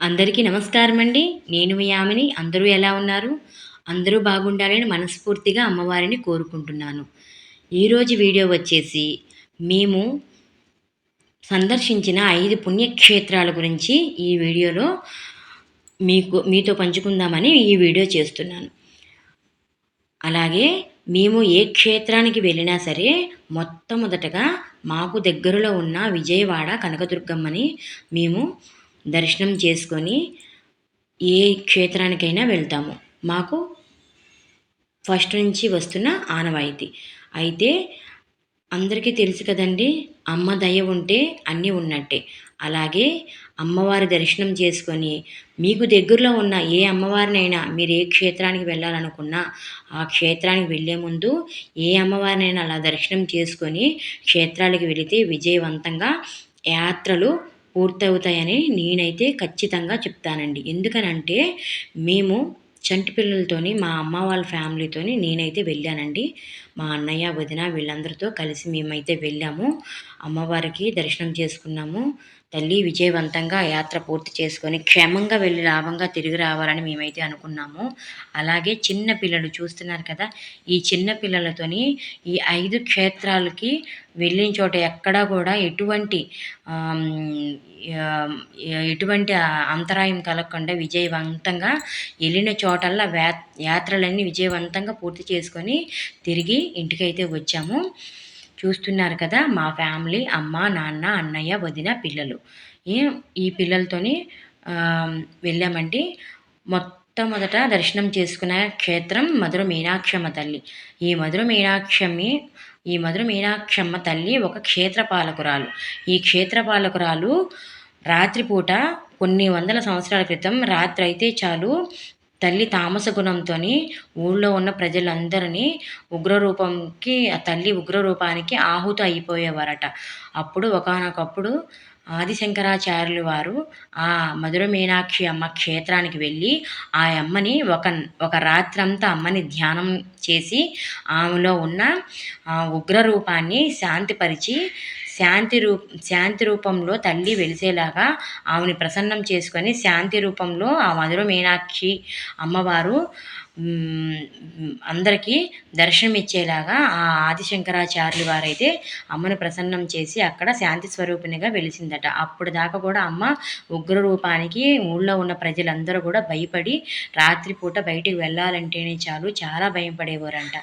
అందరికీ నమస్కారం అండి నేను మీ ఆమెని అందరూ ఎలా ఉన్నారు? అందరూ బాగుండాలని మనస్ఫూర్తిగా అమ్మవారిని కోరుకుంటున్నాను. ఈరోజు వీడియో వచ్చేసి మేము సందర్శించిన ఐదు పుణ్యక్షేత్రాల గురించి ఈ వీడియోలో మీకు మీతో పంచుకుందామని ఈ వీడియో చేస్తున్నాను. అలాగే మేము ఏ క్షేత్రానికి వెళ్ళినా సరే మొట్టమొదటగా మాకు దగ్గరలో ఉన్న విజయవాడ కనకదుర్గమ్మని మేము దర్శనం చేసుకొని ఏ క్షేత్రానికైనా వెళ్తాము. మాకు ఫస్ట్ నుంచి వస్తున్న ఆనవాయితీ. అయితే అందరికీ తెలుసు కదండి అమ్మ దయ ఉంటే అన్నీ ఉన్నట్టే. అలాగే అమ్మవారి దర్శనం చేసుకొని మీకు దగ్గరలో ఉన్న ఏ అమ్మవారినైనా మీరు ఏ క్షేత్రానికి వెళ్ళాలనుకున్నా ఆ క్షేత్రానికి వెళ్ళే ముందు ఏ అమ్మవారినైనా అలా దర్శనం చేసుకొని క్షేత్రాలకు వెళితే విజయవంతంగా యాత్రలు పూర్తవుతాయని నేనైతే ఖచ్చితంగా చెప్తానండి. ఎందుకనంటే మేము చంటి పిల్లలతోని మా అమ్మ వాళ్ళ ఫ్యామిలీతోని నేనైతే వెళ్ళానండి. మా అన్నయ్య వదిన వీళ్ళందరితో కలిసి మేమైతే వెళ్ళాము. అమ్మవారికి దర్శనం చేసుకున్నాము. తల్లి విజయవంతంగా యాత్ర పూర్తి చేసుకొని క్షేమంగా వెళ్ళి లాభంగా తిరిగి రావాలని మేమైతే అనుకున్నాము. అలాగే చిన్న పిల్లలు చూస్తున్నారు కదా ఈ చిన్న పిల్లలతోని ఈ ఐదు క్షేత్రాలకి వెళ్ళిన చోట ఎక్కడా కూడా ఎటువంటి ఎటువంటి అంతరాయం కలగకుండా విజయవంతంగా వెళ్ళిన చోటల్లా వ్యా యాత్రలన్నీ విజయవంతంగా పూర్తి చేసుకొని తిరిగి ఇంటికైతే వచ్చాము. చూస్తున్నారు కదా మా ఫ్యామిలీ అమ్మ నాన్న అన్నయ్య వదిన పిల్లలు. ఈ పిల్లలతోని వెళ్ళామండి మొట్టమొదట దర్శనం చేసుకున్న క్షేత్రం మధుర మీనాక్షమ్మ తల్లి. ఈ మధుర మీనాక్షమి ఈ మధుర మీనాక్షమ్మ తల్లి ఒక క్షేత్ర పాలకురాలు. ఈ క్షేత్ర పాలకురాలు రాత్రిపూట కొన్ని వందల సంవత్సరాల క్రితం రాత్రి అయితే చాలు తల్లి తామస గుణంతోని ఊళ్ళో ఉన్న ప్రజలందరినీ ఉగ్రరూపంకి ఆ తల్లి ఉగ్రరూపానికి ఆహుత అయిపోయేవారట. అప్పుడు ఒకనొకప్పుడు ఆదిశంకరాచార్యులు వారు ఆ మధుర మీనాక్షి అమ్మ క్షేత్రానికి వెళ్ళి ఆ అమ్మని ఒక ఒక రాత్రంతా అమ్మని ధ్యానం చేసి ఆమెలో ఉన్న ఉగ్రరూపాన్ని శాంతిపరిచి శాంతి రూ శాంతి రూపంలో తల్లి వెలిసేలాగా ఆమెని ప్రసన్నం చేసుకొని శాంతి రూపంలో ఆ మధుర మీనాక్షి అమ్మవారు అందరికీ దర్శనం ఇచ్చేలాగా ఆ ఆదిశంకరాచార్యులు వారైతే అమ్మను ప్రసన్నం చేసి అక్కడ శాంతి స్వరూపిణిగా వెలిసిందట. అప్పుడు దాకా కూడా అమ్మ ఉగ్ర రూపానికి ఊళ్ళో ఉన్న ప్రజలందరూ కూడా భయపడి రాత్రిపూట బయటికి వెళ్ళాలంటేనే చాలు చాలా భయపడేవారంట.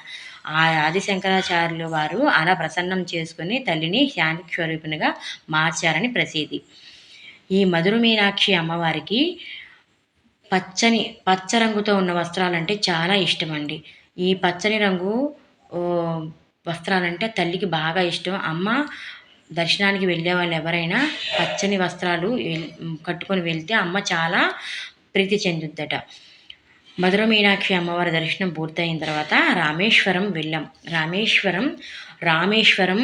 ఆ ఆదిశంకరాచార్యులు వారు అలా ప్రసన్నం చేసుకుని తల్లిని శాంతి స్వరూపిణిగా మార్చారని ప్రసిద్ధి ఈ మధుర మీనాక్షి అమ్మవారికి పచ్చని పచ్చ రంగుతో ఉన్న వస్త్రాలంటే చాలా ఇష్టం అండి ఈ పచ్చని రంగు వస్త్రాలంటే తల్లికి బాగా ఇష్టం. అమ్మ దర్శనానికి వెళ్ళే వాళ్ళు ఎవరైనా పచ్చని వస్త్రాలు కట్టుకొని వెళ్తే అమ్మ చాలా ప్రీతి చెందుద్దట. మధుర మీనాక్షి అమ్మవారి దర్శనం పూర్తయిన తర్వాత రామేశ్వరం వెళ్ళాం. రామేశ్వరం రామేశ్వరం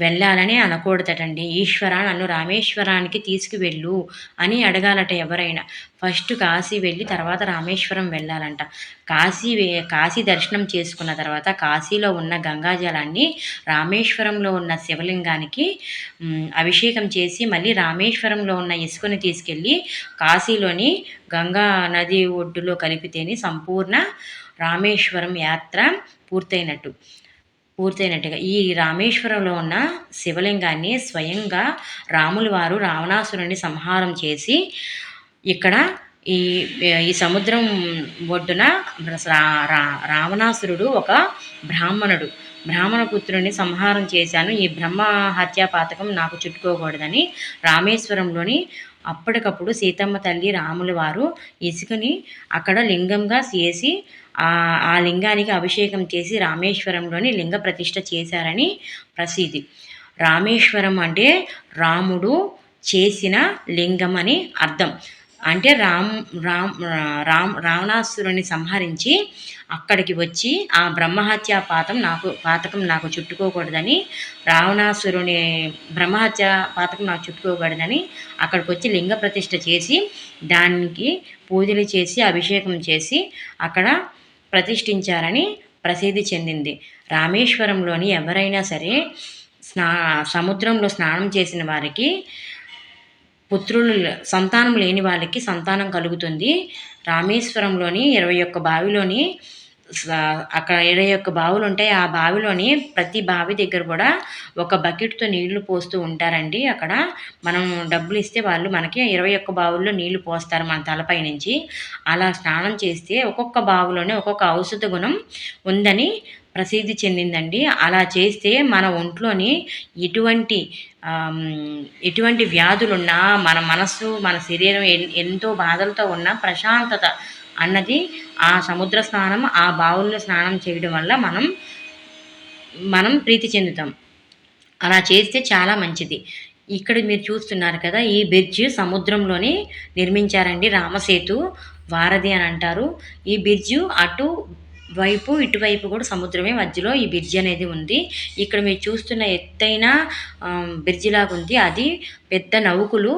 వెళ్ళాలని అనకూడదటండి. ఈశ్వర నన్ను రామేశ్వరానికి తీసుకువెళ్ళు అని అడగాలట ఎవరైనా. ఫస్ట్ కాశీ వెళ్ళి తర్వాత రామేశ్వరం వెళ్ళాలంట. కాశీ కాశీ దర్శనం చేసుకున్న తర్వాత కాశీలో ఉన్న గంగాజలాన్ని రామేశ్వరంలో ఉన్న శివలింగానికి అభిషేకం చేసి మళ్ళీ రామేశ్వరంలో ఉన్న ఇసుకని తీసుకెళ్ళి కాశీలోని గంగా నది ఒడ్డులో కలిపితేనే సంపూర్ణ రామేశ్వరం యాత్ర పూర్తయినట్టు. పూర్తయినట్టుగా ఈ రామేశ్వరంలో ఉన్న శివలింగాన్ని స్వయంగా రాములు వారు రావణాసురుని సంహారం చేసి ఇక్కడ ఈ ఈ సముద్రం ఒడ్డున రావణాసురుడు ఒక బ్రాహ్మణుడు. బ్రాహ్మణ పుత్రుడిని సంహారం చేశాను. ఈ బ్రహ్మ హత్యా పాతకం నాకు చుట్టుకోకూడదని రామేశ్వరంలోని అప్పటికప్పుడు సీతమ్మ తల్లి రాముల వారు ఇసుకని అక్కడ లింగంగా చేసి ఆ లింగానికి అభిషేకం చేసి రామేశ్వరంలోని లింగ ప్రతిష్ఠ చేశారని ప్రసిద్ధి. రామేశ్వరం అంటే రాముడు చేసిన లింగం అని అర్థం. అంటే రామ్ రామ్ రామ్ రావణాసురుని సంహరించి అక్కడికి వచ్చి ఆ బ్రహ్మహత్య పాతం నాకు పాతకం నాకు చుట్టుకోకూడదని రావణాసురుని బ్రహ్మహత్య పాతకం నాకు చుట్టుకోకూడదని అక్కడికి వచ్చి లింగ ప్రతిష్ఠ చేసి దానికి పూజలు చేసి అభిషేకం చేసి అక్కడ ప్రతిష్ఠించారని ప్రసిద్ధి చెందింది. రామేశ్వరంలోని ఎవరైనా సరే స్నా సముద్రంలో స్నానం చేసిన వారికి పుత్రులు సంతానం లేని వాళ్ళకి సంతానం కలుగుతుంది. రామేశ్వరంలోని ఇరవై ఒక్క బావిలోని అక్కడ ఇరవై ఒక్క బావులు ఉంటాయి. ఆ బావిలోని ప్రతి బావి దగ్గర కూడా ఒక బకెట్తో నీళ్ళు పోస్తూ ఉంటారండి. అక్కడ మనం డబ్బులు ఇస్తే వాళ్ళు మనకి ఇరవై ఒక్క బావుల్లో నీళ్ళు పోస్తారు మన తలపై నుంచి. అలా స్నానం చేస్తే ఒక్కొక్క బావులోనే ఒక్కొక్క ఔషధ గుణం ఉందని ప్రసిద్ధి చెందిందండి. అలా చేస్తే మన ఒంట్లోని ఎటువంటి ఎటువంటి వ్యాధులున్నా మన మనస్సు మన శరీరం ఎంతో బాధలతో ఉన్న ప్రశాంతత అన్నది ఆ సముద్ర స్నానం ఆ బావుల్లో స్నానం చేయడం వల్ల మనం మనం ప్రీతి చెందుతాం. అలా చేస్తే చాలా మంచిది. ఇక్కడ మీరు చూస్తున్నారు కదా ఈ బ్రిడ్జ్ సముద్రంలోనే నిర్మించారండి రామసేతు వారధి అని అంటారు. ఈ బ్రిడ్జ్ అటు వైపు ఇటువైపు కూడా సముద్రమే. మధ్యలో ఈ బ్రిడ్జ్ అనేది ఉంది. ఇక్కడ మీరు చూస్తున్న ఎత్తైన బ్రిడ్జ్ లాగా ఉంది. అది పెద్ద నౌకులు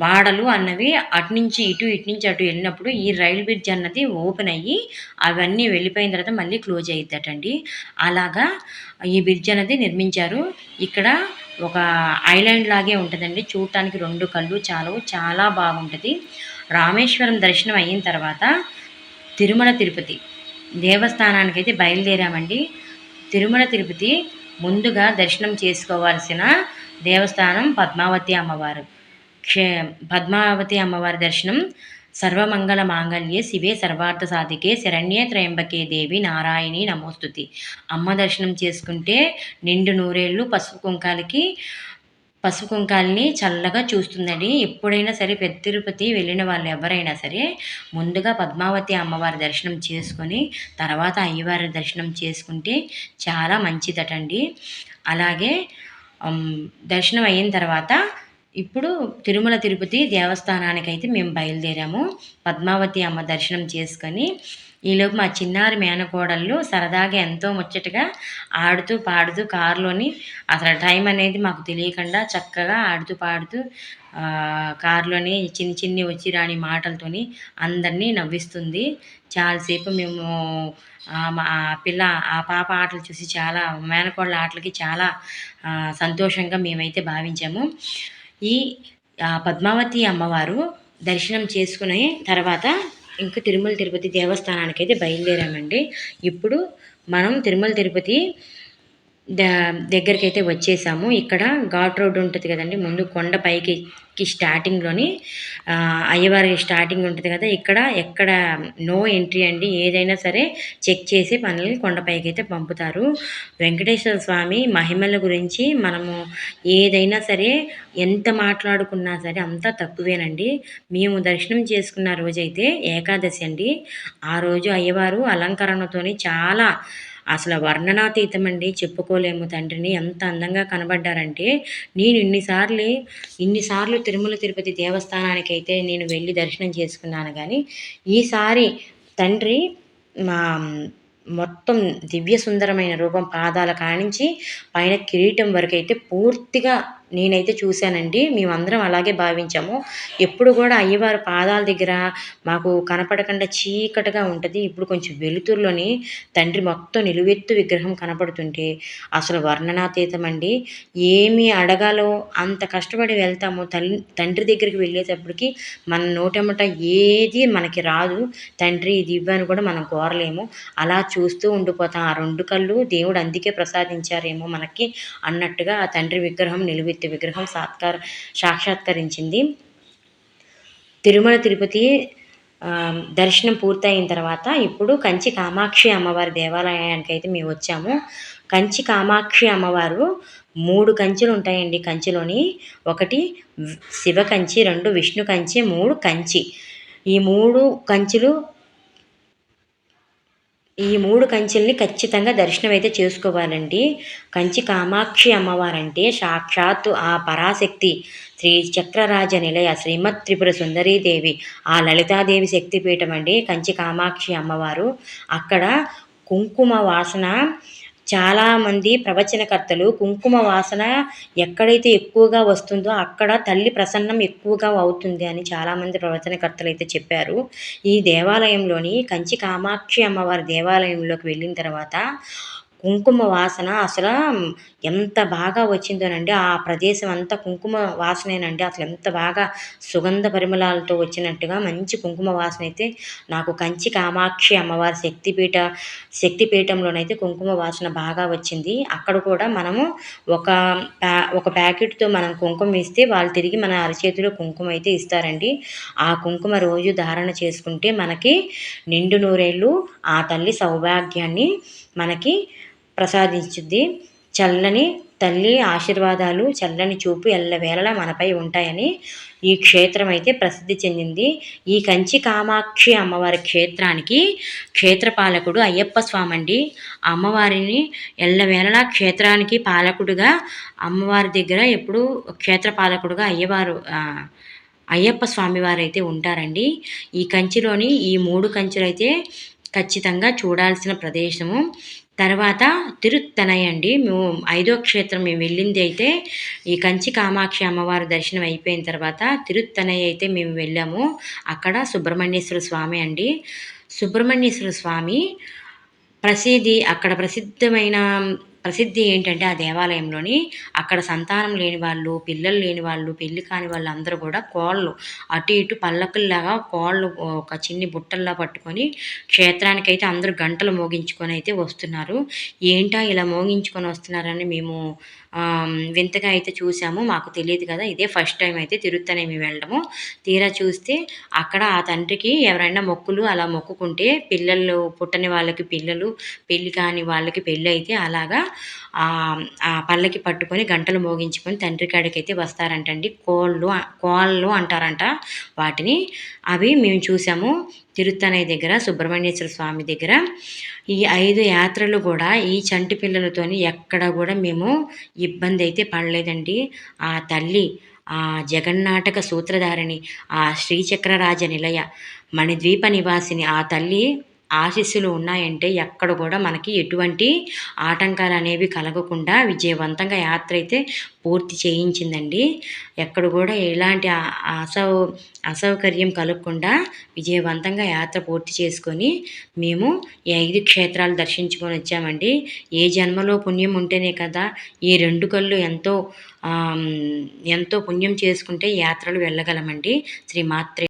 వాడలు అన్నవి అటు నుంచి ఇటు ఇటు నుంచి అటు వెళ్ళినప్పుడు ఈ రైల్ బ్రిడ్జ్ అన్నది ఓపెన్ అయ్యి అవన్నీ వెళ్ళిపోయిన తర్వాత మళ్ళీ క్లోజ్ అయ్యిద్దటండి అలాగా ఈ బ్రిడ్జ్ అనేది నిర్మించారు. ఇక్కడ ఒక ఐలాండ్ లాగే ఉంటుందండి. చూడటానికి రెండు కళ్ళు చాలవు చాలా బాగుంటుంది. రామేశ్వరం దర్శనం అయిన తర్వాత తిరుమల తిరుపతి. దేవస్థానానికి అయితే బయలుదేరామండి. తిరుమల తిరుపతి ముందుగా దర్శనం చేసుకోవాల్సిన దేవస్థానం పద్మావతి అమ్మవారు. క్షే పద్మావతి అమ్మవారి దర్శనం సర్వమంగళ మాంగళ్యే శివే సర్వార్థ సాధికే శరణ్యే త్రయంబకే దేవి నారాయణి నమోస్తుతి. అమ్మ దర్శనం చేసుకుంటే నిండు నూరేళ్ళు పసుపు కుంకాలకి పసుపు కుంకాలని చల్లగా చూస్తుందండి. ఎప్పుడైనా సరే పెద్ద తిరుపతి వెళ్ళిన వాళ్ళు ఎవరైనా సరే ముందుగా పద్మావతి అమ్మవారి దర్శనం చేసుకొని తర్వాత అయ్యవారి దర్శనం చేసుకుంటే చాలా మంచిదటండి. అలాగే దర్శనం అయిన తర్వాత ఇప్పుడు తిరుమల తిరుపతి దేవస్థానానికి అయితే మేము బయలుదేరాము. పద్మావతి అమ్మ దర్శనం చేసుకొని ఈలోపు మా చిన్నారి మేనకోడళ్ళు సరదాగా ఎంతో ముచ్చటగా ఆడుతూ పాడుతూ కారులోని అసలు టైం అనేది మాకు తెలియకుండా చక్కగా ఆడుతూ పాడుతూ కారులోని చిన్ని చిన్ని వచ్చి రాని మాటలతోని అందరినీ నవ్విస్తుంది. చాలాసేపు మేము ఆ పిల్ల ఆ పాప ఆటలు చూసి చాలా మేనకోళ్ళ ఆటలకి చాలా సంతోషంగా మేమైతే భావించాము. ఈ పద్మావతి అమ్మవారు దర్శనం చేసుకుని తర్వాత ఇంకా తిరుమల తిరుపతి దేవస్థానానికి అయితే బయలుదేరామండి. ఇప్పుడు మనం తిరుమల తిరుపతి దగ్గరికి అయితే వచ్చేసాము. ఇక్కడ ఘాట్ రోడ్ ఉంటుంది కదండి ముందు కొండ పైకి స్టార్టింగ్లోని అయ్యవారి స్టార్టింగ్ ఉంటుంది కదా ఇక్కడ ఎక్కడ నో ఎంట్రీ అండి. ఏదైనా సరే చెక్ చేసి మనల్ని కొండపైకి అయితే పంపుతారు. వెంకటేశ్వర స్వామి మహిమల గురించి మనము ఏదైనా సరే ఎంత మాట్లాడుకున్నా సరే అంతా తక్కువేనండి. మేము దర్శనం చేసుకున్న రోజైతే ఏకాదశి అండి. ఆ రోజు అయ్యవారు అలంకరణతోని చాలా అసలు వర్ణనాతీతం అండి చెప్పుకోలేము తండ్రిని. ఎంత అందంగా కనబడ్డారంటే నేను ఇన్నిసార్లు ఇన్నిసార్లు తిరుమల తిరుపతి దేవస్థానానికి అయితే నేను వెళ్ళి దర్శనం చేసుకున్నాను కానీ ఈసారి తండ్రి మా మొత్తం దివ్య సుందరమైన రూపం పాదాల కానించి పైన కిరీటం వరకు అయితే పూర్తిగా నేనైతే చూశానండి. మేమందరం అలాగే భావించాము. ఎప్పుడు కూడా అయ్యవారి పాదాల దగ్గర మాకు కనపడకుండా చీకటిగా ఉంటుంది. ఇప్పుడు కొంచెం వెలుతురులోని తండ్రి మొత్తం నిలువెత్తు విగ్రహం కనపడుతుంటే అసలు వర్ణనాతీతం అండి. ఏమి అడగాలో అంత కష్టపడి వెళ్తాము తల్లి తండ్రి దగ్గరికి వెళ్ళేటప్పటికి మన నోటెమ్మట ఏది మనకి రాదు. తండ్రి ఇది ఇవ్వని కూడా మనం కోరలేము. అలా చూస్తూ ఉండిపోతాం. ఆ రెండు కళ్ళు దేవుడు అందుకే ప్రసాదించారేమో మనకి అన్నట్టుగా ఆ తండ్రి విగ్రహం నిలువెత్తు మూర్తి విగ్రహం సాత్కార సాక్షాత్కరించింది. తిరుమల తిరుపతి దర్శనం పూర్తయిన తర్వాత ఇప్పుడు కంచి కామాక్షి అమ్మవారి దేవాలయానికి అయితే మేము వచ్చాము. కంచి కామాక్షి అమ్మవారు మూడు కంచెలు ఉంటాయండి కంచిలోని. ఒకటి శివ కంచి రెండు విష్ణు కంచి మూడు కంచి. ఈ మూడు కంచులు ఈ మూడు కంచెల్ని ఖచ్చితంగా దర్శనం అయితే చేసుకోవాలండి. కంచి కామాక్షి అమ్మవారంటే సాక్షాత్తు ఆ పరాశక్తి శ్రీ చక్రరాజ నిలయ శ్రీమత్ త్రిపుర సుందరీదేవి ఆ లలితాదేవి శక్తిపీఠం అండి. కంచి కామాక్షి అమ్మవారు. అక్కడ కుంకుమ వాసన చాలామంది ప్రవచనకర్తలు కుంకుమ వాసన ఎక్కడైతే ఎక్కువగా వస్తుందో అక్కడ తల్లి ప్రసన్నం ఎక్కువగా అవుతుంది అని చాలామంది ప్రవచనకర్తలు అయితే చెప్పారు. ఈ దేవాలయంలోని కంచి కామాక్షి అమ్మవారి దేవాలయంలోకి వెళ్ళిన తర్వాత కుంకుమ వాసన అసలు ఎంత బాగా వచ్చిందోనండి. ఆ ప్రదేశం అంతా కుంకుమ వాసనేనండి. అసలు ఎంత బాగా సుగంధ పరిమళాలతో వచ్చినట్టుగా మంచి కుంకుమ వాసన అయితే నాకు కంచి కామాక్షి అమ్మవారి శక్తిపీఠ శక్తిపీఠంలోనైతే కుంకుమ వాసన బాగా వచ్చింది. అక్కడ కూడా మనము ఒక ప్యా ఒక ప్యాకెట్తో మనం కుంకుమ ఇస్తే వాళ్ళు తిరిగి మన అరచేతిలో కుంకుమ అయితే ఇస్తారండి. ఆ కుంకుమ రోజు ధారణ చేసుకుంటే మనకి నిండు నూరేళ్ళు ఆ తల్లి సౌభాగ్యాన్ని మనకి ప్రసాదించుద్ది. చల్లని తల్లి ఆశీర్వాదాలు చల్లని చూపు ఎల్లవేళలా మనపై ఉంటాయని ఈ క్షేత్రం అయితే ప్రసిద్ధి చెందింది. ఈ కంచి కామాక్షి అమ్మవారి క్షేత్రానికి క్షేత్రపాలకుడు అయ్యప్ప స్వామి అండి అమ్మవారిని ఎల్లవేళలా క్షేత్రానికి పాలకుడుగా అమ్మవారి దగ్గర ఎప్పుడు క్షేత్రపాలకుడుగా అయ్యవారు అయ్యప్ప స్వామివారు అయితే ఉంటారండి. ఈ కంచిలోని ఈ మూడు కంచులైతే ఖచ్చితంగా చూడాల్సిన ప్రదేశము. తర్వాత తిరుత్తనై అండి మేము ఐదో క్షేత్రం మేము వెళ్ళింది అయితే ఈ కంచి కామాక్షి అమ్మవారి దర్శనం అయిపోయిన తర్వాత తిరుత్తనై అయితే మేము వెళ్ళాము. అక్కడ సుబ్రహ్మణ్యేశ్వర స్వామి అండి. సుబ్రహ్మణ్యేశ్వర స్వామి ప్రసిద్ధి అక్కడ ప్రసిద్ధమైన ప్రసిద్ధి ఏంటంటే ఆ దేవాలయంలోని అక్కడ సంతానం లేని వాళ్ళు పిల్లలు లేని వాళ్ళు పెళ్ళి కాని వాళ్ళు అందరూ కూడా కోళ్ళు అటు ఇటు పల్లకుల్లాగా కోళ్ళు ఒక చిన్ని బుట్టల్లా పట్టుకొని క్షేత్రానికి అయితే అందరూ గంటలు మోగించుకొని అయితే వస్తున్నారు. ఏంటా ఇలా మోగించుకొని వస్తున్నారని మేము వింతగా అయితే చూసాము. మాకు తెలియదు కదా ఇదే ఫస్ట్ టైం అయితే తిరుత్తనేమి వెళ్ళడము. తీరా చూస్తే అక్కడ ఆ తండ్రికి ఎవరైనా మొక్కులు అలా మొక్కుకుంటే పిల్లలు పుట్టని వాళ్ళకి పిల్లలు పెళ్ళి కాని వాళ్ళకి పెళ్ళి అయితే అలాగా ఆ పల్లకి పట్టుకొని గంటలు మోగించుకొని తండ్రి కాడికైతే వస్తారంటండి. కోళ్ళు కోళ్ళు అంటారంట వాటిని. అవి మేము చూసాము తిరుత్తనయ్య దగ్గర సుబ్రహ్మణ్యేశ్వర స్వామి దగ్గర. ఈ ఐదు యాత్రలు కూడా ఈ చంటి పిల్లలతోని ఎక్కడ కూడా మేము ఇబ్బంది అయితే పడలేదండి. ఆ తల్లి ఆ జగన్నాటక సూత్రధారిణి ఆ శ్రీచక్రరాజ నిలయ మణిద్వీప నివాసిని ఆ తల్లి ఆశీస్సులు ఉన్నాయంటే ఎక్కడ కూడా మనకి ఎటువంటి ఆటంకాలు అనేవి కలగకుండా విజయవంతంగా యాత్ర అయితే పూర్తి చేయించిందండి. ఎక్కడ కూడా ఎలాంటి అసౌ అసౌకర్యం కలగకుండా విజయవంతంగా యాత్ర పూర్తి చేసుకొని మేము ఈ ఐదు క్షేత్రాలు దర్శించుకొని వచ్చామండి. ఏ జన్మలో పుణ్యం ఉంటేనే కదా ఈ రెండు కళ్ళు ఎంతో ఎంతో పుణ్యం చేసుకుంటే యాత్రలు వెళ్ళగలమండి. శ్రీ మాత్రే